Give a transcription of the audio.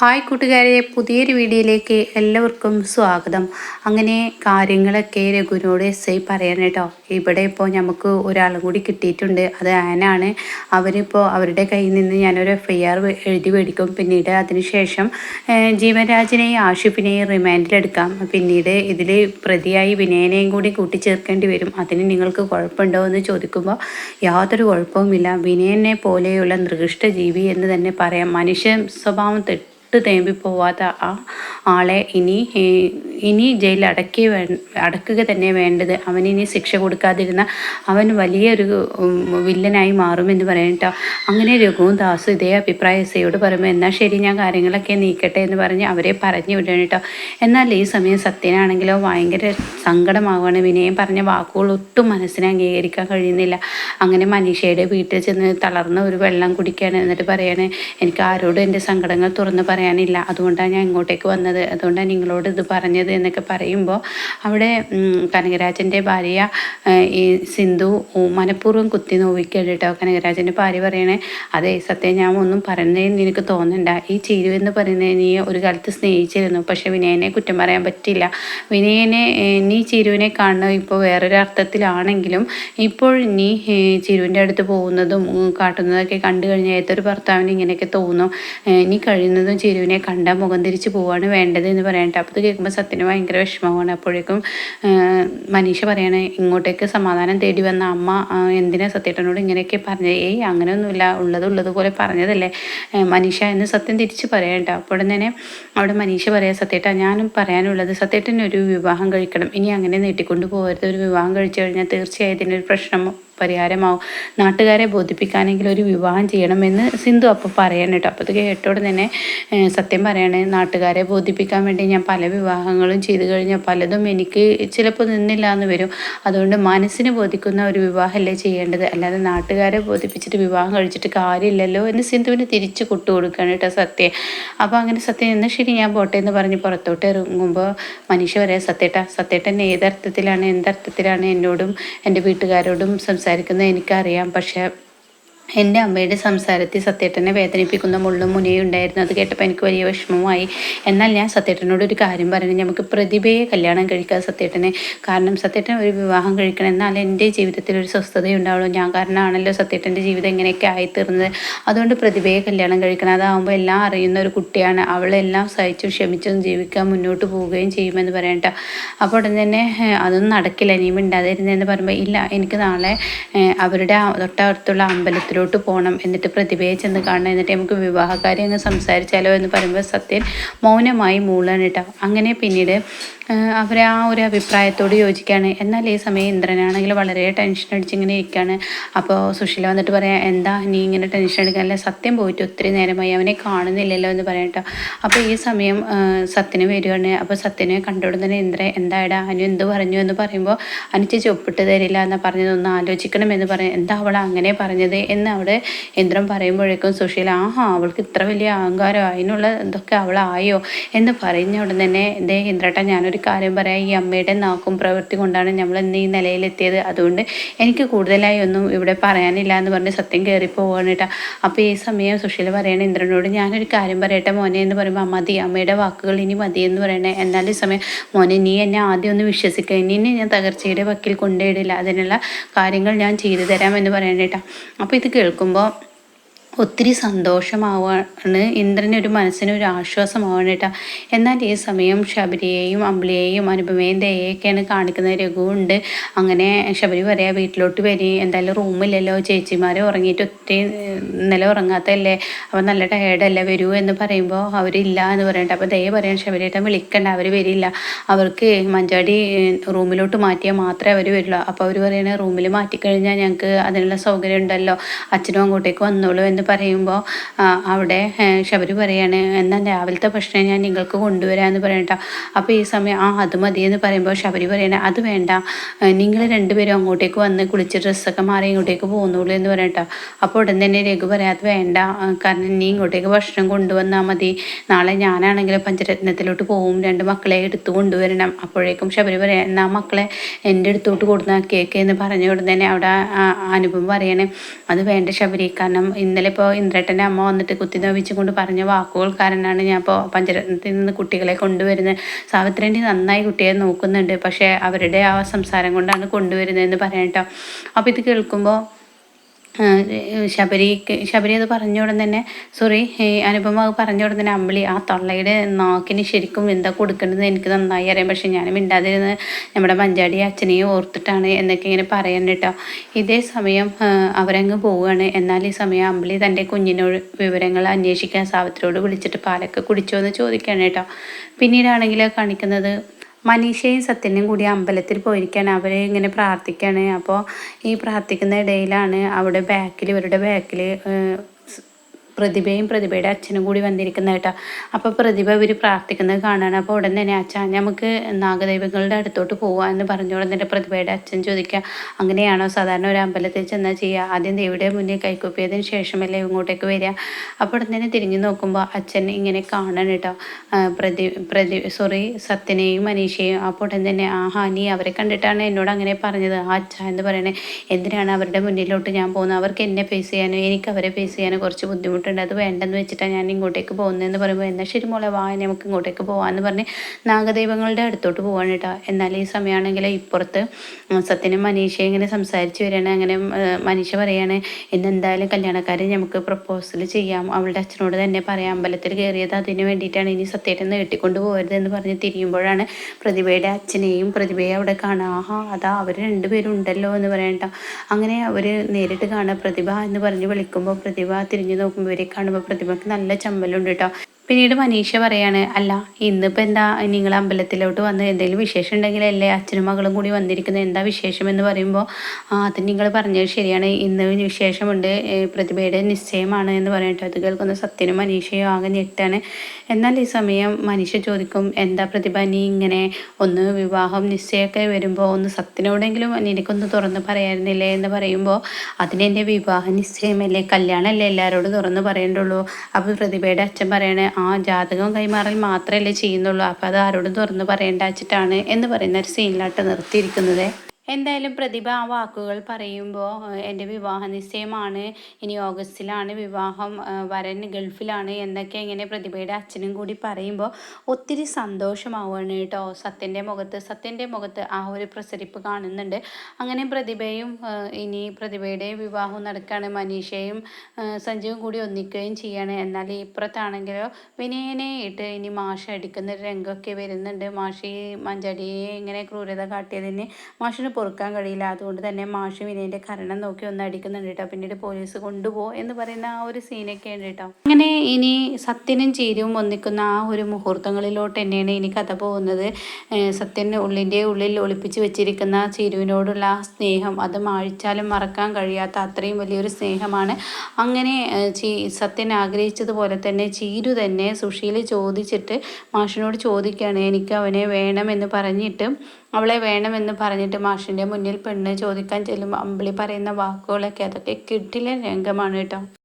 Hi കൂട്ടുകാരെ പുതിയൊരു വീഡിയോയിലേക്ക് എല്ലാവർക്കും സ്വാഗതം. അങ്ങനെ കാര്യങ്ങളൊക്കെ രഘുവിനോട് എസ് ഐ പറയണം കേട്ടോ. ഇവിടെ ഇപ്പോൾ നമുക്ക് ഒരാളും കൂടി കിട്ടിയിട്ടുണ്ട്. അത് ആനാണ് അവരിപ്പോൾ അവരുടെ കയ്യിൽ നിന്ന് ഞാനൊരു എഫ് ഐ ആർ എഴുതി മേടിക്കും. പിന്നീട് അതിനുശേഷം ജീവൻരാജിനെയും ആഷിഫിനെയും റിമാൻഡിലെടുക്കാം പിന്നീട് ഇതിൽ പ്രതിയായി വിനയനെയും കൂടി കൂട്ടിച്ചേർക്കേണ്ടി വരും. അതിന് നിങ്ങൾക്ക് കുഴപ്പമുണ്ടോ എന്ന് ചോദിക്കുമ്പോൾ യാതൊരു കുഴപ്പവുമില്ല. വിനയനെ പോലെയുള്ള നൃഷ്ട ജീവി എന്ന് തന്നെ പറയാം. മനുഷ്യ സ്വഭാവം തെറ്റ് തേമ്പി പോവാത്ത ആ ആളെ ഇനി ഇനി ജയിലിൽ അടക്കി വേ അടക്കുക തന്നെ വേണ്ടത്. അവനിനി ശിക്ഷ കൊടുക്കാതിരുന്ന അവൻ വലിയൊരു വില്ലനായി മാറുമെന്ന് പറയട്ടോ അങ്ങനെ രഘുവും ദാസും ഇതേ അഭിപ്രായ സയോട് പറയുമ്പോൾ എന്നാൽ ശരി ഞാൻ കാര്യങ്ങളൊക്കെ നീക്കട്ടെ എന്ന് പറഞ്ഞ് അവരെ പറഞ്ഞു വിടണം കേട്ടോ എന്നാൽ ഈ സമയം സത്യനാണെങ്കിലോ ഭയങ്കര സങ്കടമാവുകയാണ്. വിനയം പറഞ്ഞ വാക്കുകൾ ഒട്ടും മനസ്സിനെ അംഗീകരിക്കാൻ കഴിയുന്നില്ല. അങ്ങനെ മനീഷയുടെ വീട്ടിൽ ചെന്ന് തളർന്ന ഒരു വെള്ളം കുടിക്കുകയാണ് എന്നിട്ട് പറയാണ് എനിക്ക് ആരോടും എന്റെ സങ്കടങ്ങൾ തുറന്ന് പറയാനില്ല. അതുകൊണ്ടാണ് ഞാൻ ഇങ്ങോട്ടേക്ക് വന്നത്. അതുകൊണ്ടാണ് നിങ്ങളോട് ഇത് പറഞ്ഞത്. എന്നൊക്കെ പറയുമ്പോൾ അവിടെ കനകരാജന്റെ ഭാര്യ ഈ സിന്ധു മനഃപൂർവം കുത്തി നോവിക്കുക കേട്ടോ കനകരാജന്റെ ഭാര്യ പറയണേ അതേ സത്യം ഞാൻ ഒന്നും പറയുന്നതെന്ന് എനിക്ക് തോന്നണ്ട. ഈ ചിരു എന്ന് പറയുന്നത് നീ ഒരു കാലത്ത് സ്നേഹിച്ചിരുന്നു. പക്ഷെ വിനയനെ കുറ്റം പറയാൻ പറ്റില്ല വിനയനെ നീ ചിരുവിനെ കാണുന്നത് ഇപ്പോൾ വേറൊരർത്ഥത്തിലാണെങ്കിലും ഇപ്പോൾ നീ ചിരുവിന്റെ അടുത്ത് പോകുന്നതും കാട്ടുന്നതൊക്കെ കണ്ടു കഴിഞ്ഞാൽ ഏതൊരു ഭർത്താവിന് ഇങ്ങനെയൊക്കെ തോന്നും. നീ കഴിയുന്നതും ചിരുവിനെ കണ്ട മുഖം തിരിച്ച് പോവാണ് വേണ്ടത് എന്ന് പറയട്ടെ അപ്പോൾ കേൾക്കുമ്പോൾ സത്യന് ഭയങ്കര വിഷമമാണ്. അപ്പോഴേക്കും മനീഷ പറയാണ് ഇങ്ങോട്ടേക്ക് സമാധാനം തേടി വന്ന അമ്മ എന്തിനാ സത്യേട്ടനോട് ഇങ്ങനെയൊക്കെ പറഞ്ഞത് ഏയ് അങ്ങനെയൊന്നുമില്ല. ഉള്ളത് ഉള്ളതുപോലെ പറഞ്ഞതല്ലേ? മനീഷ എന്ന് സത്യം തിരിച്ച് പറയണ്ട അപ്പോൾ തന്നെ അവിടെ മനീഷ പറയാം സത്യേട്ട ഞാനും പറയാനുള്ളത് സത്യേട്ടനൊരു വിവാഹം കഴിക്കണം. ഇനി അങ്ങനെ നീട്ടിക്കൊണ്ട് പോകരുത്. ഒരു വിവാഹം കഴിച്ചു കഴിഞ്ഞാൽ തീർച്ചയായും ഇതിനൊരു പ്രശ്നം പരിഹാരമാവും. നാട്ടുകാരെ ബോധിപ്പിക്കാനെങ്കിലും ഒരു വിവാഹം ചെയ്യണമെന്ന് സിന്ധു അപ്പോൾ പറയണം കേട്ടോ. അപ്പോൾ അത് കേട്ടോടെ തന്നെ സത്യം പറയണേ നാട്ടുകാരെ ബോധിപ്പിക്കാൻ വേണ്ടി ഞാൻ പല വിവാഹങ്ങളും ചെയ്തു കഴിഞ്ഞാൽ പലതും എനിക്ക് ചിലപ്പോൾ നിന്നില്ല എന്ന് വരും. അതുകൊണ്ട് മനസ്സിന് ബോധിക്കുന്ന ഒരു വിവാഹമല്ലേ ചെയ്യേണ്ടത്? അല്ലാതെ നാട്ടുകാരെ ബോധിപ്പിച്ചിട്ട് വിവാഹം കഴിച്ചിട്ട് കാര്യമില്ലല്ലോ എന്ന് സിന്ധുവിന് തിരിച്ചു കൊട്ടു കൊടുക്കുകയാണ് കേട്ടോ സത്യം. അപ്പോൾ അങ്ങനെ സത്യം എന്നാൽ ശരി ഞാൻ പോട്ടെ എന്ന് പറഞ്ഞ് പുറത്തോട്ട് ഇറങ്ങുമ്പോൾ മനുഷ്യ പറയാം സത്യേട്ട സത്യേട്ടൻ ഏതർത്ഥത്തിലാണ്? എന്തർത്ഥത്തിലാണ് എന്നോടും എന്റെ വീട്ടുകാരോടും സംസാരിക്കുന്നത്? സംസാരിക്കുന്നത് എനിക്കറിയാം. പക്ഷേ എന്റെ അമ്മയുടെ സംസാരത്തിൽ സത്യേട്ടനെ വേദനിപ്പിക്കുന്ന മുള്ളും മുനയും ഉണ്ടായിരുന്നു. അത് കേട്ടപ്പോൾ എനിക്ക് വലിയ വിഷമമായി. എന്നാൽ ഞാൻ സത്യേട്ടനോട് ഒരു കാര്യം പറഞ്ഞു നമുക്ക് പ്രതിഭയെ കല്യാണം കഴിക്കുക സത്യേട്ടനെ. കാരണം സത്യേട്ടൻ ഒരു വിവാഹം കഴിക്കണം എന്നാൽ എന്റെ ജീവിതത്തിൽ ഒരു സ്വസ്ഥത ഉണ്ടാവുള്ളൂ ഞാൻ കാരണമാണല്ലോ സത്യേട്ടന്റെ ജീവിതം ഇങ്ങനെയൊക്കെ ആയിത്തീർന്നത്. അതുകൊണ്ട് പ്രതിഭയെ കല്യാണം കഴിക്കണം. അതാകുമ്പോൾ എല്ലാം അറിയുന്ന ഒരു കുട്ടിയാണ്. അവളെല്ലാം സഹിച്ചും ക്ഷമിച്ചും ജീവിക്കാൻ മുന്നോട്ട് പോവുകയും ചെയ്യുമെന്ന് പറയണ്ട. അപ്പോൾ ഉടൻ തന്നെ അതൊന്നും നടക്കില്ല. ഇനിയും മിണ്ടാതിരുന്നതെന്ന് പറയുമ്പോൾ ഇല്ല എനിക്ക് നാളെ അവരുടെ തൊട്ടടുത്തുള്ള അമ്പലത്തിലൂടെ അതിലോട്ട് പോകണം എന്നിട്ട് പ്രതിഭയെ ചെന്ന് കാണണം. എന്നിട്ട് നമുക്ക് വിവാഹകാര്യം അങ്ങ് സംസാരിച്ചാലോ എന്ന് പറയുമ്പോൾ സത്യൻ മൗനമായി മൂളാണ് കേട്ടോ. അങ്ങനെ പിന്നീട് അവർ ആ ഒരു അഭിപ്രായത്തോട് യോജിക്കുകയാണ് എന്നാൽ ഈ സമയം ഇന്ദ്രനാണെങ്കിൽ വളരെ ടെൻഷൻ അടിച്ചിങ്ങനെ ഇരിക്കുകയാണ് അപ്പോൾ സുശീല വന്നിട്ട് പറയാം എന്താ നീ ഇങ്ങനെ ടെൻഷൻ എടുക്കാനല്ല സത്യം പോയിട്ട് ഒത്തിരി നേരമായി അവനെ കാണുന്നില്ലല്ലോ എന്ന് പറയട്ടോ അപ്പോൾ ഈ സമയം സത്യന് വരികയാണ് അപ്പോൾ സത്യനെ കണ്ടുകൊണ്ട് തന്നെ ഇന്ദ്ര എന്താടാ അനു എന്ത് പറഞ്ഞു? എന്ന് പറയുമ്പോൾ അനുച്ച് ചൊപ്പിട്ട് തരില്ല എന്ന് പറഞ്ഞത്. ഒന്ന് ആലോചിക്കണം എന്ന് പറയും എന്താ അവൾ അങ്ങനെ പറഞ്ഞത്? എന്ന് അവിടെ ഇന്ദ്രൻ പറയുമ്പോഴേക്കും സുശീല ആഹാ അവൾക്ക് ഇത്ര വലിയ അഹങ്കാരം അതിനുള്ള ഇതൊക്കെ അവളായോ? എന്ന് പറഞ്ഞ ഉടൻ തന്നെ ദേ ഇന്ദ്രട്ട ഞാനൊരു കാര്യം പറയാം. ഈ അമ്മയുടെ നാക്കും പ്രവൃത്തി കൊണ്ടാണ് നമ്മൾ ഇന്ന് ഈ നിലയിലെത്തിയത്. അതുകൊണ്ട് എനിക്ക് കൂടുതലായി ഒന്നും ഇവിടെ പറയാനില്ല എന്ന് പറഞ്ഞ് സത്യം കയറി പോവാണ് കേട്ടോ അപ്പോൾ ഈ സമയം സുശീല പറയണ ഇന്ദ്രനോട് ഞാനൊരു കാര്യം പറയട്ടെ മോനെ എന്ന് പറയുമ്പോൾ മതി അമ്മയുടെ വാക്കുകൾ ഇനി മതി എന്ന് പറയണേ. എന്നാൽ ഈ സമയം മോനെ നീ എന്നെ ആദ്യം ഒന്ന് വിശ്വസിക്കുക ഇനി ഞാൻ തകർച്ചയുടെ വക്കിൽ കൊണ്ടുപോയിടില്ല അതിനുള്ള കാര്യങ്ങൾ ഞാൻ ചെയ്തു തരാം എന്ന് പറയണേട്ടാ അപ്പോൾ ഇത് കേൾക്കുമ്പോൾ ഒത്തിരി സന്തോഷമാവാണ്. ഇന്ദ്രന് ഒരു മനസ്സിന് ഒരു ആശ്വാസമാവാണ് കേട്ടോ എന്നാൽ ഈ സമയം ശബരിയെയും അമ്പിളിയെയും അനുപമയും ദയൊക്കെയാണ് കാണിക്കുന്ന രഘുവുണ്ട്. അങ്ങനെ ശബരി പറയാ വീട്ടിലോട്ട് വരി. എന്തായാലും റൂമില്ലല്ലോ. ചേച്ചിമാരെ ഉറങ്ങിയിട്ട് ഒത്തിരി ഇന്നലെ ഉറങ്ങാത്തല്ലേ അപ്പം നല്ല ടയേർഡല്ലേ വരൂ എന്ന് പറയുമ്പോൾ അവരില്ല എന്ന് പറയട്ടെ അപ്പോൾ ദയ പറയാൻ ശബരിയേട്ടൻ വിളിക്കണ്ട. അവർ വരില്ല. അവർക്ക് മഞ്ചാടി റൂമിലോട്ട് മാറ്റിയാൽ മാത്രമേ അവർ വരുള്ളൂ. അപ്പോൾ അവർ പറയണേ റൂമിൽ മാറ്റിക്കഴിഞ്ഞാൽ ഞങ്ങൾക്ക് അതിനുള്ള സൗകര്യം ഉണ്ടല്ലോ അച്ഛനും അങ്ങോട്ടേക്ക് വന്നോളൂ എന്ന് പറയുമ്പോൾ അവിടെ ശബരി പറയാണ് എന്നാൽ രാവിലത്തെ ഭക്ഷണം ഞാൻ നിങ്ങൾക്ക് കൊണ്ടുവരാമെന്ന് പറയട്ടോ അപ്പോൾ ഈ സമയം ആ അത് മതി എന്ന് പറയുമ്പോൾ ശബരി പറയണ അത് വേണ്ട. നിങ്ങൾ രണ്ടുപേരും അങ്ങോട്ടേക്ക് വന്ന് കുളിച്ച് ഡ്രസ്സൊക്കെ മാറി ഇങ്ങോട്ടേക്ക് പോകുന്നുള്ളൂ എന്ന് പറയട്ടോ അപ്പോൾ ഉടൻ തന്നെ രഘു പറയാതെ വേണ്ട. കാരണം നീ ഇങ്ങോട്ടേക്ക് ഭക്ഷണം കൊണ്ടുവന്നാൽ മതി. നാളെ ഞാനാണെങ്കിൽ പഞ്ചരത്നത്തിലോട്ട് പോവും രണ്ട് മക്കളെ എടുത്തു കൊണ്ടുവരണം. അപ്പോഴേക്കും ശബരി പറയാം എന്നാ മക്കളെ എന്റെ അടുത്തോട്ട് കൊടുത്താൽ കേക്ക് എന്ന് പറഞ്ഞ ഉടൻ തന്നെ അവിടെ അനുഭവം പറയണേ അത് വേണ്ട ശബരി. കാരണം ഇന്നലെ ഇപ്പോൾ ഇന്ദ്രേട്ടന്റെ അമ്മ വന്നിട്ട് കുത്തി നോവിച്ചുകൊണ്ട് പറഞ്ഞ വാക്കുകൾ കാരണമാണ് ഞാൻ ഇപ്പോൾ പഞ്ചരത്നത്തിൽ നിന്ന് കുട്ടികളെ കൊണ്ടുവരുന്നത്. സാവിത്രിന്റെ നന്നായി കുട്ടിയെ നോക്കുന്നുണ്ട്. പക്ഷേ അവരുടെ ആ സംസാരം കൊണ്ടാണ് കൊണ്ടുവരുന്നതെന്ന് പറയാം കേട്ടോ. അപ്പോൾ ഇത് കേൾക്കുമ്പോൾ ശബരിക്ക് ശബരി അത് പറഞ്ഞ ഉടൻ തന്നെ സോറി അനുപമ പറഞ്ഞ ഉടൻ തന്നെ അമ്പിളി ആ തള്ളയുടെ നാക്കിന് ശരിക്കും എന്താ കൊടുക്കേണ്ടത് എനിക്ക് നന്നായി അറിയാം. പക്ഷെ ഞാൻ മിണ്ടാതിരുന്ന് നമ്മുടെ മഞ്ചാടി അച്ഛനെയും ഓർത്തിട്ടാണ് എന്നൊക്കെ ഇങ്ങനെ പറയാൻ കേട്ടോ. ഇതേ സമയം അവരങ്ങ് പോവുകയാണ്. എന്നാൽ ഈ സമയം അമ്പിളി തന്റെ കുഞ്ഞിനോട് വിവരങ്ങൾ അന്വേഷിക്കാൻ സാവിത്രിയോട് വിളിച്ചിട്ട് പാലൊക്കെ കുടിച്ചോ എന്ന് ചോദിക്കുകയാണ് കേട്ടോ. പിന്നീടാണെങ്കിൽ കാണിക്കുന്നത് മനീഷയും സത്യനും കൂടി അമ്പലത്തിൽ പോയിരിക്കുകയാണ് അവർ ഇങ്ങനെ പ്രാർത്ഥിക്കുകയാണ് അപ്പോൾ ഈ പ്രാർത്ഥിക്കുന്ന ഇടയിലാണ് അവിടെ ബാക്കിൽ ഇവരുടെ ബാക്കിൽ പ്രതിഭയും പ്രതിഭയുടെ അച്ഛനും കൂടി വന്നിരിക്കുന്ന കേട്ടോ. അപ്പോൾ പ്രതിഭ ഇവർ പ്രാർത്ഥിക്കുന്നത് കാണാണ്. അപ്പോൾ ഉടൻ തന്നെ അച്ഛൻ നമുക്ക് നാഗദൈവങ്ങളുടെ അടുത്തോട്ട് പോവാം എന്ന് പറഞ്ഞ ഉടൻ തന്നെ പ്രതിഭയുടെ അച്ഛൻ ചോദിക്കുക അങ്ങനെയാണോ? സാധാരണ ഒരു അമ്പലത്തിൽ ചെന്നാൽ ചെയ്യുക ആദ്യം ദേവിയുടെ മുന്നിൽ കൈക്കൊപ്പിയതിന് ശേഷമല്ലേ ഇങ്ങോട്ടേക്ക് വരിക അപ്പോൾ ഉടൻ തന്നെ തിരിഞ്ഞു നോക്കുമ്പോൾ അച്ഛൻ ഇങ്ങനെ കാണണം കേട്ടോ. പ്രതി പ്രതി സോറി സത്യനെയും മനീഷയെയും അപ്പോൾ ഉടൻ തന്നെ ആഹാ നീ അവരെ കണ്ടിട്ടാണ് എന്നോട് അങ്ങനെ പറഞ്ഞത്. ആ അച്ഛ എന്ന് പറയണേ എന്തിനാണ് അവരുടെ മുന്നിലോട്ട് ഞാൻ പോകുന്നത്? അവർക്ക് എന്നെ ഫേസ് ചെയ്യാനോ എനിക്ക് അവരെ ഫേസ് ചെയ്യാനോ കുറച്ച് ബുദ്ധിമുട്ട് ബുദ്ധിമുട്ടുണ്ട് അത് വേണ്ടെന്ന് വെച്ചിട്ടാണ് ഞാൻ ഇങ്ങോട്ടേക്ക് പോകുന്നതെന്ന് പറയുമ്പോൾ എന്നാൽ ശരി മോളെ വാ നമുക്ക് ഇങ്ങോട്ടേക്ക് പോകാമെന്ന് പറഞ്ഞ് നാഗദൈവങ്ങളുടെ അടുത്തോട്ട് പോവാണ് കേട്ടോ എന്നാൽ ഈ സമയമാണെങ്കിൽ ഇപ്പുറത്ത് സത്യനും മനീഷയും ഇങ്ങനെ സംസാരിച്ച് വരികയാണ്. അങ്ങനെ മനീഷ പറയാണ് ഇന്ന് എന്തായാലും കല്യാണക്കാരെ നമുക്ക് പ്രപ്പോസൽ ചെയ്യാം. അവളുടെ അച്ഛനോട് തന്നെ പറയാം. അമ്പലത്തിൽ കയറിയത് അതിന് വേണ്ടിയിട്ടാണ്. ഇനി സത്യത്തെ നീട്ടിക്കൊണ്ട് പോകരുത് എന്ന് പറഞ്ഞ് തിരിയുമ്പോഴാണ് പ്രതിഭയുടെ അച്ഛനെയും പ്രതിഭയെ അവിടെ കാണുക. ആഹാ അതാ അവർ രണ്ടുപേരും ഉണ്ടല്ലോ എന്ന് പറയണ്ട അങ്ങനെ അവർ നേരിട്ട് കാണുക. പ്രതിഭ എന്ന് പറഞ്ഞ് വിളിക്കുമ്പോൾ പ്രതിഭ തിരിഞ്ഞു നോക്കുമ്പോൾ ഇവരെ കാണുമ്പോൾ പ്രതിമക്ക് നല്ല ചമ്മലുണ്ട് കേട്ടോ പിന്നീട് മനീഷ പറയാണ് അല്ല ഇന്നിപ്പോൾ എന്താ നിങ്ങൾ അമ്പലത്തിലോട്ട് വന്ന് എന്തെങ്കിലും വിശേഷം ഉണ്ടെങ്കിലല്ലേ അച്ഛനും മകളും കൂടി വന്നിരിക്കുന്നത്. എന്താ വിശേഷം? എന്ന് പറയുമ്പോൾ അത് നിങ്ങൾ പറഞ്ഞത് ശരിയാണ്. ഇന്ന് വിശേഷമുണ്ട്. പ്രതിഭയുടെ നിശ്ചയമാണ് എന്ന് പറഞ്ഞിട്ട് അത് കേൾക്കുന്ന സത്യനും മനീഷയും ആകെ ഞെട്ടാണ്. എന്നാൽ ഈ സമയം മനീഷ ചോദിക്കും എന്താ പ്രതിഭ നീ ഇങ്ങനെ ഒന്ന് വിവാഹം നിശ്ചയമൊക്കെ വരുമ്പോൾ ഒന്ന് സത്യനോടെങ്കിലും നിനക്കൊന്ന് തുറന്ന് പറയായിരുന്നില്ലേ? എന്ന് പറയുമ്പോൾ അതിനെന്റെ വിവാഹ നിശ്ചയമല്ലേ? കല്യാണമല്ലേ എല്ലാവരോടും തുറന്ന് പറയേണ്ടുള്ളൂ. അപ്പോൾ പ്രതിഭയുടെ അച്ഛൻ പറയണേ ആ ജാതകം കൈമാറൽ മാത്രമല്ലേ ചെയ്യുന്നുള്ളൂ. അപ്പോൾ അത് ആരോടും തുറന്ന് പറയേണ്ട വെച്ചിട്ടാണ് എന്ന് പറയുന്ന ഒരു സീനിലാട്ട് നിർത്തിയിരിക്കുന്നത്. എന്തായാലും പ്രതിഭ ആ വാക്കുകൾ പറയുമ്പോൾ എന്റെ വിവാഹ നിശ്ചയമാണ് ഇനി ഓഗസ്റ്റിലാണ് വിവാഹം വരൻ ഗൾഫിലാണ് എന്നൊക്കെ ഇങ്ങനെ പ്രതിഭയുടെ അച്ഛനും കൂടി പറയുമ്പോൾ ഒത്തിരി സന്തോഷമാവുകയാണ് കേട്ടോ. സത്യന്റെ മുഖത്ത് സത്യന്റെ മുഖത്ത് ആ ഒരു പ്രസരിപ്പ് കാണുന്നുണ്ട്. അങ്ങനെ പ്രതിഭയും ഇനി പ്രതിഭയുടെ വിവാഹം നടക്കുകയാണ് മനീഷയും സഞ്ജുവും കൂടി ഒന്നിക്കുകയും ചെയ്യാണ്. എന്നാൽ ഇപ്പുറത്താണെങ്കിലോ വിനയനെ ഇട്ട് ഇനി മാഷ അടിക്കുന്ന ഒരു രംഗമൊക്കെ വരുന്നുണ്ട്. മാഷി മഞ്ചടിയെ ഇങ്ങനെ ക്രൂരത കാട്ടിയതിന് മാഷിന് പൊറുക്കാൻ കഴിയില്ല. അതുകൊണ്ട് തന്നെ മാഷ് വിനയന്റെ കരണം നോക്കി ഒന്ന് അടിക്കുന്നുണ്ട് കേട്ടോ. പിന്നീട് പോലീസ് കൊണ്ടുപോ എന്ന് പറയുന്ന ആ ഒരു സീനൊക്കെ ഉണ്ട് കേട്ടോ. അങ്ങനെ ഇനി സത്യനും ചീരവും ഒന്നിക്കുന്ന ആ ഒരു മുഹൂർത്തങ്ങളിലോട്ട് തന്നെയാണ് ഇനി കഥ പോകുന്നത്. സത്യൻ ഉള്ളിന്റെ ഉള്ളിൽ ഒളിപ്പിച്ച് വെച്ചിരിക്കുന്ന ചീരുവിനോടുള്ള ആ സ്നേഹം അത് മാഴിച്ചാലും മറക്കാൻ കഴിയാത്ത അത്രയും വലിയൊരു സ്നേഹമാണ്. അങ്ങനെ സത്യൻ ആഗ്രഹിച്ചതുപോലെ തന്നെ ചീരു തന്നെ സുഷീൽ ചോദിച്ചിട്ട് മാഷിനോട് ചോദിക്കുകയാണ് എനിക്ക് അവനെ വേണമെന്ന് പറഞ്ഞിട്ട് അവളെ വേണമെന്ന് പറഞ്ഞിട്ട് മാഷിന്റെ മുന്നിൽ പെണ്ണ് ചോദിക്കാൻ ചെല്ലുമ്പോൾ അമ്പിളി പറയുന്ന വാക്കുകളൊക്കെ അതൊക്കെ കിട്ടിലെ രംഗമാണ് കേട്ടോ.